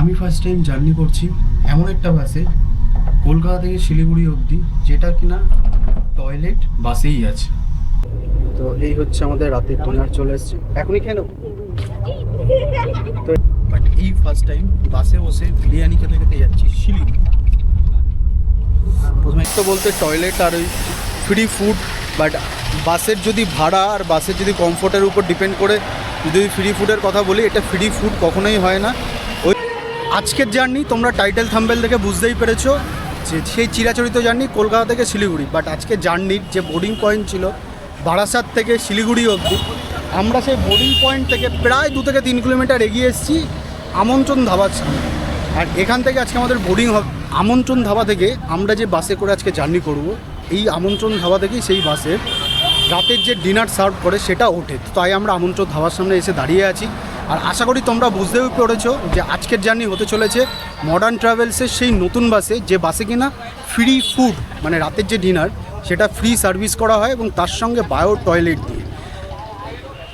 আমি first time journey করছি এমন একটা বাসে কলকাতা থেকে শিলিগুড়ি অবধি, যেটা কিনা টয়লেট বাসেই আছে। তো এই হচ্ছে আমাদের রাতের ডিনার চলে এসছে। এখনই খেয়ে তো বাট এই ফার্স্ট টাইম বাসে বসে বিরিয়ানি খেতে খেতে যাচ্ছি শিলিগুড়ি। প্রথমে তো বলতে টয়লেট আর ওই ফ্রি ফুড বাট বাসের যদি ভাড়া আর বাসের যদি কমফোর্টের উপর ডিপেন্ড করে, যদি ফ্রি ফুডের কথা বলি, এটা ফ্রি ফুড কখনোই হয় না। আজকের জার্নি তোমরা টাইটেল থাম্বেল থেকে বুঝতেই পেরেছ যে সেই চিরাচরিত জার্নি কলকাতা থেকে শিলিগুড়ি। বাট আজকে জার্নির যে বোর্ডিং পয়েন্ট ছিল বারাসাত থেকে শিলিগুড়ি অবধি, আমরা সেই বোর্ডিং পয়েন্ট থেকে প্রায় দু থেকে তিন কিলোমিটার এগিয়ে এসেছি আমন্ত্রণ ধাবার সামনে আর এখান থেকে আজকে আমাদের বোর্ডিং হবে। আমন্ত্রণ ধাবা থেকে আমরা যে বাসে করে আজকে জার্নি করব, এই আমন্ত্রণ ধাবা থেকেই সেই বাসে রাতের যে ডিনার সার্ভ করে সেটা ওঠে। তাই আমরা আমন্ত্রণ ধাবার সামনে এসে দাঁড়িয়ে আছি। আর আশা করি তোমরা বুঝতেও পেরেছ যে আজকের জার্নি হতে চলেছে মডার্ন ট্রাভেলসের সেই নতুন বাসে, যে বাসে কিনা ফ্রি ফুড মানে রাতের যে ডিনার সেটা ফ্রি সার্ভিস করা হয় এবং তার সঙ্গে বায়ো টয়লেট দিয়ে।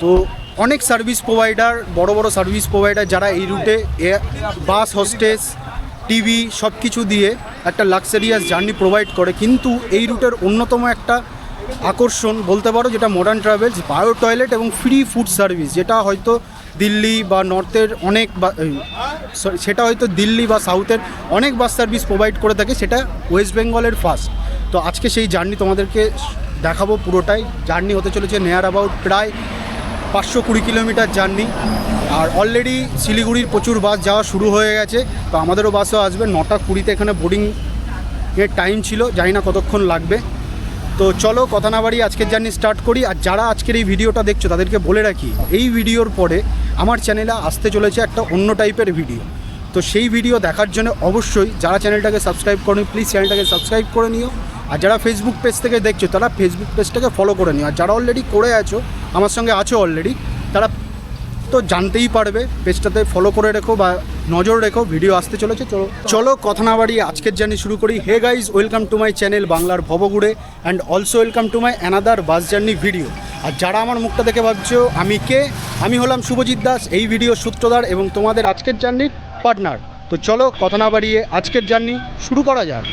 তো অনেক সার্ভিস প্রোভাইডার বড় বড় সার্ভিস প্রোভাইডার যারা এই রুটে বাস হোস্টেস টিভি সব কিছু দিয়ে একটা লাক্সারিয়াস জার্নি প্রোভাইড করে। কিন্তু এই রুটের অন্যতম একটা আকর্ষণ বলতে পারো, যেটা মডার্ন ট্রাভেলস বায়ো টয়লেট এবং ফ্রি ফুড সার্ভিস যেটা হয়তো দিল্লি বা নর্থের অনেক সেটা হয়তো দিল্লি বা সাউথের অনেক বাস সার্ভিস প্রোভাইড করে থাকে, সেটা ওয়েস্ট বেঙ্গলের ফার্স্ট। তো আজকে সেই জার্নি তোমাদেরকে দেখাবো পুরোটাই। জার্নি হতে চলেছে নেয়ার অ্যাবাউট প্রায় পাঁচশো কুড়ি কিলোমিটার জার্নি। আর অলরেডি শিলিগুড়ির প্রচুর বাস যাওয়া শুরু হয়ে গেছে। তো আমাদেরও বাসও আসবে। নটা কুড়িতে এখানে বোর্ডিং এর টাইম ছিল। জানি না কতক্ষণ লাগবে। তো চলো কথা না বাড়ি আজকের জার্নি স্টার্ট করি। আর যারা আজকের এই ভিডিওটা দেখছ, তাদেরকে বলে রাখি, এই ভিডিওর পরে আমার চ্যানেলে আসতে চলেছে একটা অন্য টাইপের ভিডিও তো সেই ভিডিও দেখার জন্য অবশ্যই যারা চ্যানেলটাকে সাবস্ক্রাইব করেনি প্লিজ চ্যানেলটাকে সাবস্ক্রাইব করে নিও। আর যারা ফেসবুক পেজ থেকে দেখছ, তারা ফেসবুক পেজটাকে ফলো করে নিও। আর যারা অলরেডি করে আছো, আমার সঙ্গে আছো অলরেডি তারা তো জানতেই পারবে। পেজটাতে ফলো করে রেখো বা নজর রেখো ভিডিও আসতে চলেছে। চলো চলো কথা না বাড়িয়ে আজকের জার্নি শুরু করি। Hey guys welcome to my channel বাংলার ভবগুড়ে and also welcome to my another bus journey video আর যারা আমার মুখটা দেখে ভাবছ, আমি কে? আমি হলাম শুভজিৎ দাস, এই ভিডিও সূত্রধার এবং তোমাদের আজকের জার্নির পার্টনার তো চলো, কথা না বাড়িয়ে আজকের জার্নি শুরু করা যাক।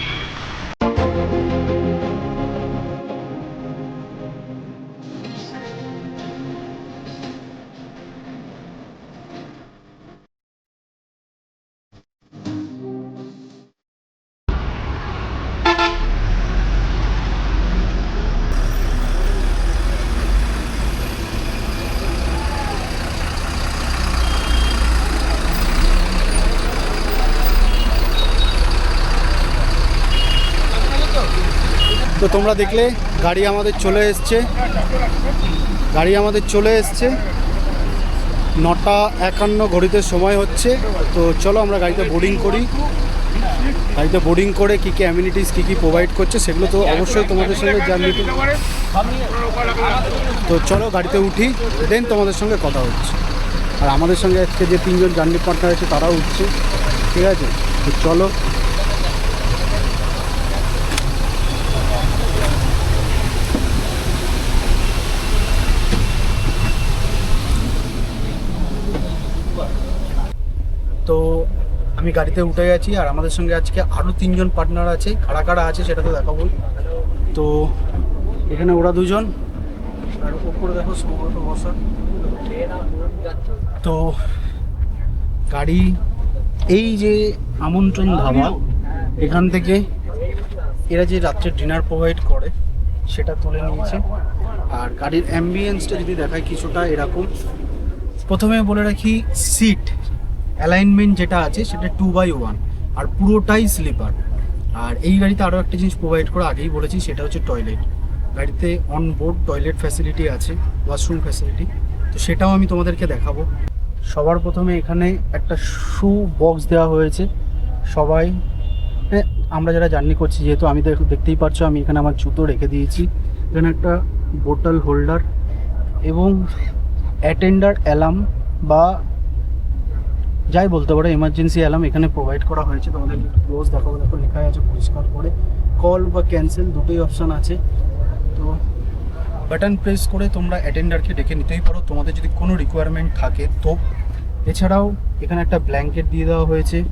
তো তোমরা দেখলে গাড়ি আমাদের চলে এসছে। গাড়ি আমাদের চলে এসছে। নটা একান্ন ঘড়িতে সময় হচ্ছে। তো চলো আমরা গাড়িতে বোর্ডিং করি। গাড়িতে বোর্ডিং করে কী কী অ্যামিনিটিস কী কী প্রোভাইড করছে সেগুলো তো অবশ্যই তোমাদের সঙ্গে জার্নি তো চলো গাড়িতে উঠি দেন তোমাদের সঙ্গে কথা হচ্ছে। আর আমাদের সঙ্গে আজকে যে তিনজন জার্নি পার্টনার আছে তারাও উঠছে। ঠিক আছে? তো চলো তো আমি গাড়িতে উঠে গেছি আর আমাদের সঙ্গে আজকে আরও তিনজন পার্টনার আছে। কারা কারা আছে সেটা তো দেখাবো তো এখানে ওরা দুজন। আর ওপরে দেখো সম্ভবত বসা। তো গাড়ি, এই যে আমন্ত্রণ ধাবা, এখান থেকে এরা যে রাত্রে ডিনার প্রোভাইড করে, সেটা তুলে নিয়েছে। আর গাড়ির অ্যাম্বিয়েন্সটা যদি দেখায় কিছুটা এরকম। প্রথমে বলে রাখি সিট অ্যালাইনমেন্ট যেটা আছে, সেটা টু বাই ওয়ান আর পুরোটাই স্লিপার আর এই গাড়িতে আরও একটা জিনিস প্রোভাইড করে, আগেই বলেছি, সেটা হচ্ছে টয়লেট গাড়িতে অন বোর্ড টয়লেট ফ্যাসিলিটি আছে ওয়াশরুম ফ্যাসিলিটি তো সেটাও আমি তোমাদেরকে দেখাবো। সবার প্রথমে এখানে একটা শু বক্স দেওয়া হয়েছে। সবাই আমরা যারা জার্নি করছি, যেহেতু আমি দেখ- দেখতেই পাচ্ছ, আমি এখানে আমার জুতো রেখে দিয়েছি। এখানে একটা বোতল হোল্ডার এবং অ্যাটেন্ডার অ্যালার্ম বা যাই বলতে পারো এমার্জেন্সি অ্যালার্ম এখানে প্রোভাইড করা হয়েছে। তোমাদের ক্লোজ দেখো দেখো লেখা আছে পরিষ্কার করে। কল বা ক্যান্সেল দুটোই অপশান আছে। তো বাটন প্রেস করে তোমরা অ্যাটেন্ডারকে ডেকে নিতেই পারো। তোমাদের যদি কোনো রিকোয়ারমেন্ট থাকে তো। এছাড়াও এখানে একটা ব্ল্যাঙ্কেট দিয়ে দেওয়া হয়েছে।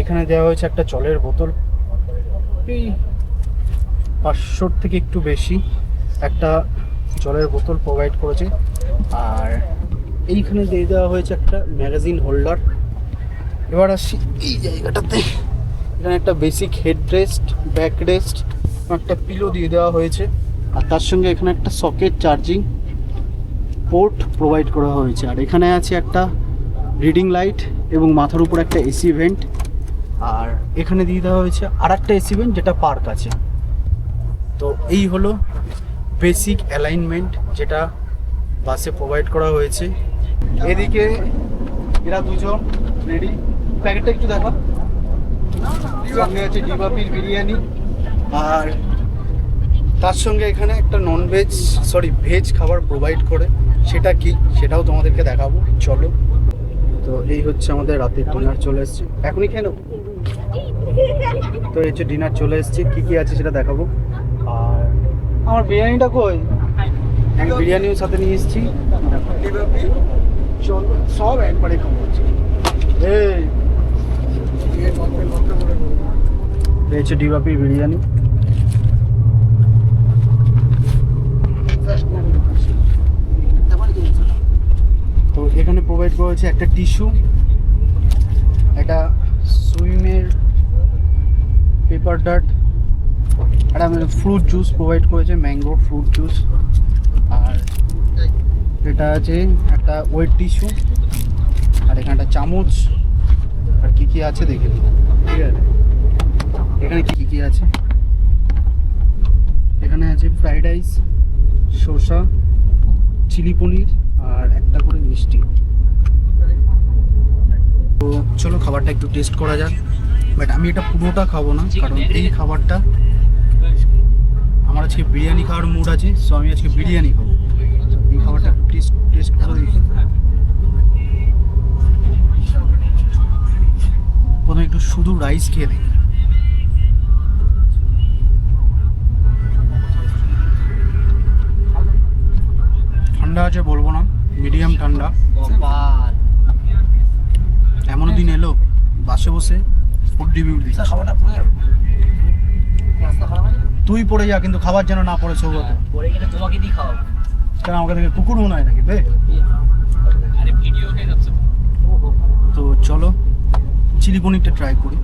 এখানে দেওয়া হয়েছে একটা জলের বোতল। এই পাঁচশোর থেকে একটু বেশি একটা জলের বোতল প্রোভাইড করেছে। আর এইখানে দিয়ে দেওয়া হয়েছে একটা ম্যাগাজিন হোল্ডার। এবার আসছি এই জায়গাটাতে। এখানে একটা basic head rest back rest একটা পিলো দিয়ে দেওয়া হয়েছে। আর তার সঙ্গে এখানে একটা সকেট চার্জিং পোর্ট প্রোভাইড করা হয়েছে। আর এখানে আছে একটা রিডিং লাইট এবং মাথার উপর একটা এসি ভেন্ট আর এখানে দিয়ে দেওয়া হয়েছে আর একটা এসি ভেন্ট যেটা পার্ক আছে। তো এই হলো বেসিক অ্যালাইনমেন্ট যেটা বাসে প্রোভাইড করা হয়েছে। এদিকে এরা দুজন রেডি প্যাকেটটা একটু দেখা। সঙ্গে আছে ডিবাপির বিরিয়ানি। আর তার সঙ্গে এখানে একটা নন ভেজ সরি ভেজ খাবার প্রোভাইড করে। সেটা কি? সেটাও তোমাদেরকে দেখাবো। চলো। তো এই হচ্ছে আমাদের রাতের ডিনার চলে এসছে। এখনই নেব তো এই হচ্ছে ডিনার চলে এসছে। কি কি আছে সেটা দেখাবো। আর আমার বিরিয়ানিটা কই? আমি বিরিয়ানিও সাথে নিয়ে এসেছি। চলো সব একবারে খাব হচ্ছে। ডিবাপির বিরিয়ানি। তো এখানে প্রোভাইড করা হয়েছে একটা টিস্যু একটা সুইমের পেপার ডাট একটা ফ্রুট জুস প্রোভাইড করেছে ম্যাঙ্গো ফ্রুট জুস আর এটা আছে একটা ওয়েট টিস্যু আর এখানে একটা চামচ আর কি কি আছে দেখে। ঠিক আছে? এখানে কি কি আছে? এখানে আছে ফ্রাইড রাইস শসা চিলি পনির আর একটা করে মিষ্টি। তো চলো খাবারটা একটু টেস্ট করা যাক। বাট আমি এটা পুরোটা খাব না, কারণ এই খাবারটা আমার আজকে বিরিয়ানি খাওয়ার মুড আছে সো আমি আজকে বিরিয়ানি খাব। টেস্ট টেস্ট প্রথমে একটু শুধু রাইস খেয়ে দেখি ঠান্ডা আছে বলব না মিডিয়াম ঠান্ডা। এমন দিন এলো, বাসে বসে ফুড রিভিউ তুই পড়ে যা, কিন্তু খাবার যেন না পড়ে সৌগত। গেলে তোমাকে দিয়ে খাওয়াবো। কেন আমাকে দেখে কুকুর মনে হয় নাকি বে? তো। চলো চিলি পনিরটা ট্রাই করি।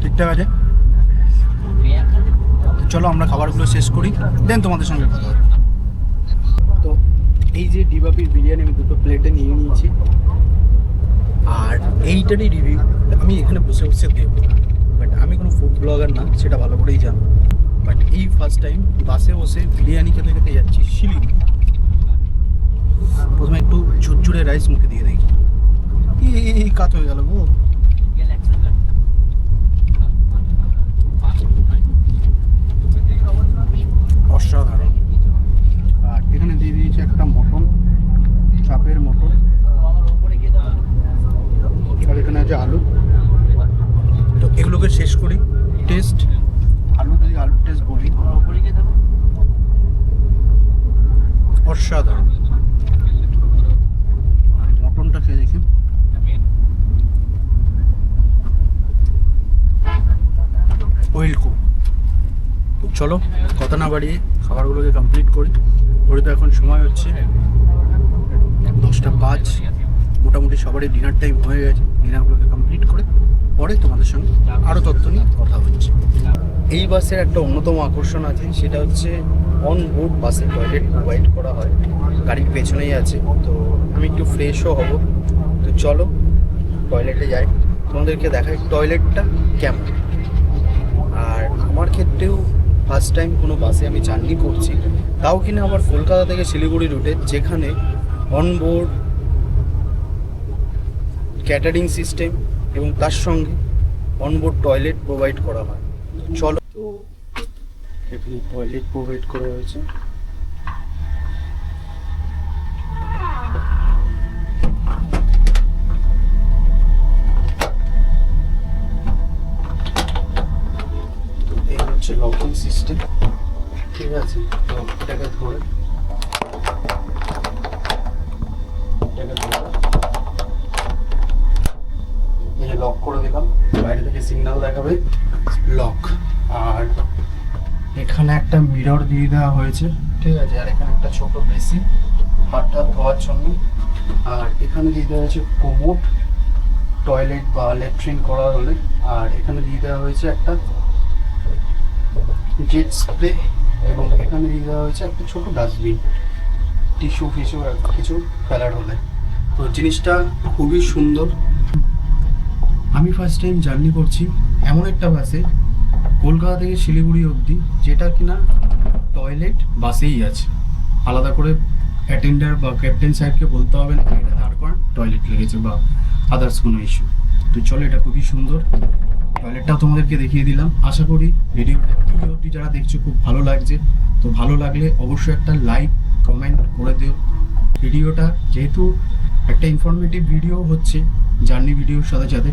ঠিকঠাক আছে? তো চলো আমরা খাবারগুলো শেষ করি দেন তোমাদের সঙ্গে কথা। তো এই যে ডিবাপির বিরিয়ানি আমি দুটো প্লেটে নিয়ে নিয়েছি। আর এইটারই রিভিউ আমি এখানে বসে বসে দেবো। ফুড ব্লগার না, সেটা ভালো করেই জানো। বাট এই ফার্স্ট টাইম বাসে বসে বিরিয়ানি খেতে খেতে যাচ্ছি শিলিগুড়ি। প্রথমে একটু ঝুরঝুরে রাইস মুখে দিয়ে দেখি। এই, কাত হয়ে গেল গো অসাধারণ আর এখানে দিয়ে দিয়েছে একটা মটন চাপের মটন আর এখানে আছে আলু তো এগুলোকে শেষ করি টেস্ট আলু যদি আলুর টেস্ট বলি অসাধারণ আর মটনটা খেয়ে দেখি ওয়েল কুক চলো, কথা না বাড়িয়ে খাবারগুলোকে কমপ্লিট করি। ঘড়িতে এখন সময় হচ্ছে। দশটা পাঁচ। মোটামুটি সবারই ডিনার টাইম হয়ে গেছে। ডিনারগুলোকে কমপ্লিট করে পরে তোমাদের সঙ্গে আরও তথ্য নিয়ে কথা হচ্ছে। এই বাসের একটা অন্যতম আকর্ষণ আছে, সেটা হচ্ছে অন বোর্ড বাসে টয়লেট প্রোভাইড করা হয়। গাড়ির পেছনেই আছে। তো আমি একটু ফ্রেশও হব। তো চলো টয়লেটে যাই। তোমাদেরকে দেখাই টয়লেটটা কেমন। আর আমার ক্ষেত্রেও ফার্স্ট টাইম কোনো বাসে আমি জার্নি করছি। তাও কিনা আমার কলকাতা থেকে শিলিগুড়ি রুটে যেখানে অনবোর্ড ক্যাটারিং সিস্টেম এবং তার সঙ্গে অনবোর্ড টয়লেট প্রোভাইড করা হয়। চলো। তো এখানে টয়লেট প্রোভাইড করা হয়েছে। দিয়ে দেওয়া হয়েছে। ঠিক আছে, আর এখানে একটা ছোট বেসিন, হাতটা ধোয়ার জন্য। আর এখানে দিয়ে দেওয়া হয়েছে কোমোট, টয়লেট বা ল্যাট্রিন করা হলে। আর এখানে দিয়ে দেওয়া হয়েছে একটা জেট স্প্রে এবং এখানে দিয়ে দেওয়া হয়েছে একটা ছোট ডাস্টবিন, টিস্যু ফিস্যু কিছু ফেলার হলে। তো জিনিসটা খুবই সুন্দর। আমি ফার্স্ট টাইম জার্নি করছি এমন একটা বাসে কলকাতা থেকে শিলিগুড়ি অবধি, যেটা কিনা টয়লেট বাসেই আছে। আলাদা করে অ্যাটেন্ডার বা ক্যাপ্টেন সাহেবকে বলতে হবে না এটা তার কর টয়লেট লেগেছে বা আদার্স কোনো ইস্যু তো চলো, এটা খুবই সুন্দর। টয়লেটটাও তোমাদেরকে দেখিয়ে দিলাম। আশা করি ভিডিওটা এই অবধি যারা দেখছ খুব ভালো লাগছে। তো ভালো লাগলে অবশ্যই একটা লাইক কমেন্ট করে দিও। ভিডিওটা যেহেতু একটা ইনফরমেটিভ ভিডিও হচ্ছে জার্নি ভিডিওর সাথে সাথে।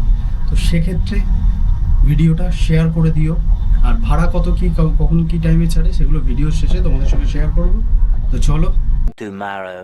তো সেক্ষেত্রে ভিডিওটা শেয়ার করে দিও। আর ভাড়া কত কি, কখন কি টাইমে ছাড়ে, সেগুলো ভিডিও শেষে তোমাদের সঙ্গে শেয়ার করব তো চলো tomorrow.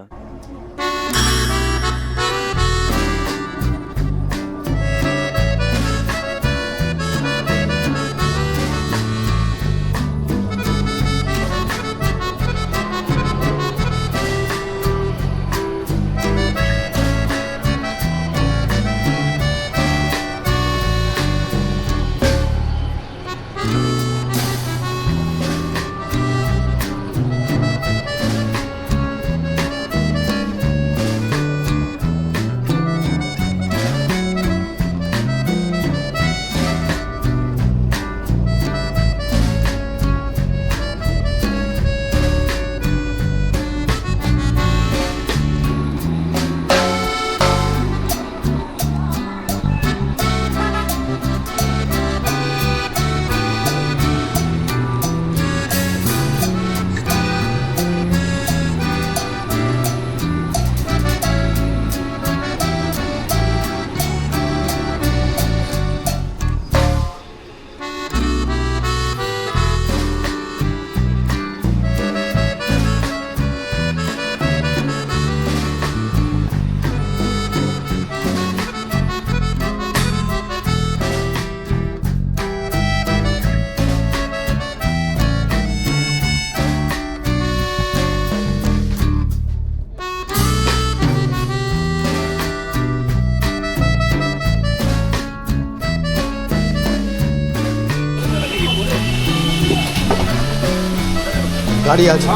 দাঁড়িয়ে আছে।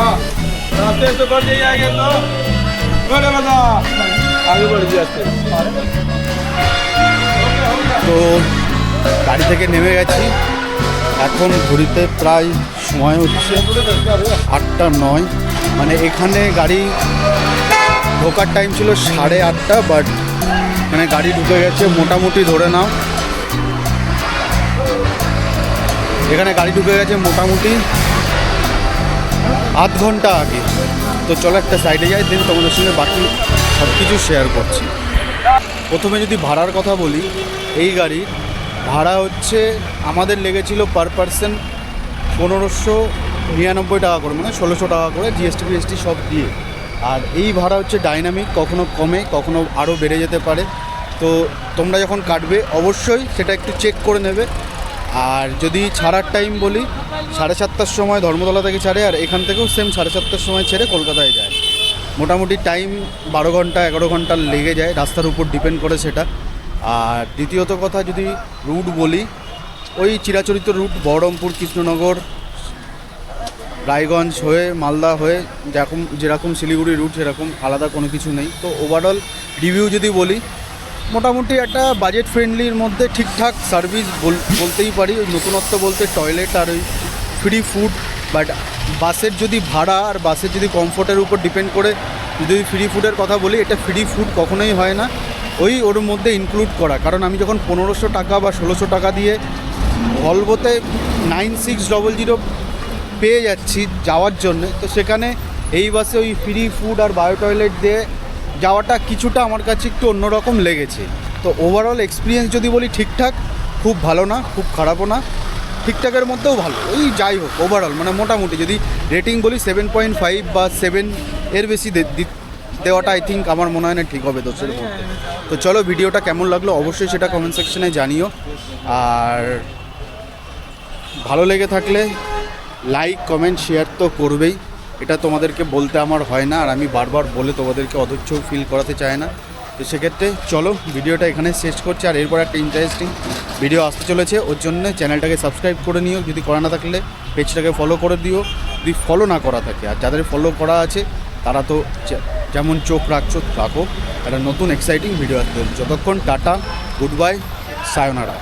তো গাড়ি থেকে নেমে গেছি। এখন ঘুরিতে প্রায় সময় হচ্ছে আটটা নয়। মানে এখানে গাড়ি ঢোকার টাইম ছিল সাড়ে আটটা বাট মানে গাড়ি ঢুকে গেছে মোটামুটি ধরে নাও। এখানে গাড়ি ঢুকে গেছে মোটামুটি আধ ঘণ্টা আগে। তো চলো একটা সাইডে যাই দেন তোমাদের সঙ্গে বাকি সব কিছু শেয়ার করছি। প্রথমে যদি ভাড়ার কথা বলি, এই গাড়ির ভাড়া হচ্ছে, আমাদের লেগেছিল পার পার্সন পনেরোশো নিরানব্বই টাকা করে মানে ষোলোশো টাকা করে জিএসটি ফিএসটি সব দিয়ে। আর এই ভাড়া হচ্ছে ডাইনামিক কখনো কমে, কখনো আরও বেড়ে যেতে পারে। তো তোমরা যখন কাটবে, অবশ্যই সেটা একটু চেক করে নেবে। আর যদি ছাড়ার টাইম বলি, সাড়ে সাতটার সময় ধর্মতলা থেকে ছাড়ে আর এখান থেকেও সেম সাড়ে সাতটার সময় ছেড়ে কলকাতায় যায়। মোটামুটি টাইম বারো ঘণ্টা, এগারো ঘণ্টা লেগে যায়, রাস্তার উপর ডিপেন্ড করে সেটা। আর দ্বিতীয়ত কথা যদি রুট বলি, ওই চিরাচরিত রুট বহরমপুর, কৃষ্ণনগর, রায়গঞ্জ হয়ে, মালদা হয়ে, যেরকম যেরকম শিলিগুড়ি রুট সেরকম আলাদা কোনো কিছু নেই। তো ওভারঅল রিভিউ যদি বলি মোটামুটি একটা বাজেট ফ্রেন্ডলির মধ্যে ঠিকঠাক সার্ভিস বলতেই পারি। ওই নতুনত্ব বলতে টয়লেট আর ওই ফ্রি ফুড বাট বাসের যদি ভাড়া আর বাসের যদি কমফোর্টের উপর ডিপেন্ড করে, যদি ফ্রি ফুডের কথা বলি, এটা ফ্রি ফুড কখনোই হয় না। ওই ওর মধ্যে ইনক্লুড করা। কারণ আমি যখন পনেরোশো টাকা বা ষোলোশো টাকা দিয়ে ভলভোতে নাইন সিক্স ডবল জিরো পেয়ে যাচ্ছি যাওয়ার জন্য, তো সেখানে এই বাসে ওই ফ্রি ফুড আর বায়ো টয়লেট দিয়ে যাওয়াটা কিছুটা আমার কাছে একটু অন্যরকম লেগেছে। তো ওভারঅল এক্সপিরিয়েন্স যদি বলি ঠিকঠাক খুব ভালো না খুব খারাপও না ঠিকঠাকের মধ্যেও ভালো। ওই যাই হোক ওভারঅল মানে মোটামুটি যদি রেটিং বলি সেভেন পয়েন্ট ফাইভ বা সেভেন এর বেশি দে- দেওয়াটা আই থিঙ্ক আমার মনে হয় না ঠিক হবে দোষের মধ্যে। তো চলো ভিডিওটা কেমন লাগল অবশ্যই সেটা কমেন্ট সেকশনে জানিও। আর ভালো লেগে থাকলে লাইক কমেন্ট শেয়ার তো করবেই। এটা তোমাদেরকে বলতে আমার হয় না, আর আমি বারবার বলে তোমাদেরকে অধৈর্য ফিল করাতে চাই না। তো সেক্ষেত্রে চলো, ভিডিওটা এখানে শেষ করছি, আর এরপর একটা ইন্টারেস্টিং ভিডিও আসতে চলেছে। ওর জন্য চ্যানেলটাকে সাবস্ক্রাইব করে নিও, যদি করা না থাকলে পেজটাকে ফলো করে দিও। যদি ফলো না করা থাকে, আর যাদের ফলো করা আছে, তারা তো যেমন চোখ রাখছো, রাখো। একটা নতুন এক্সাইটিং ভিডিও আসতে যতক্ষণ টাটা গুড বাই সায়নারা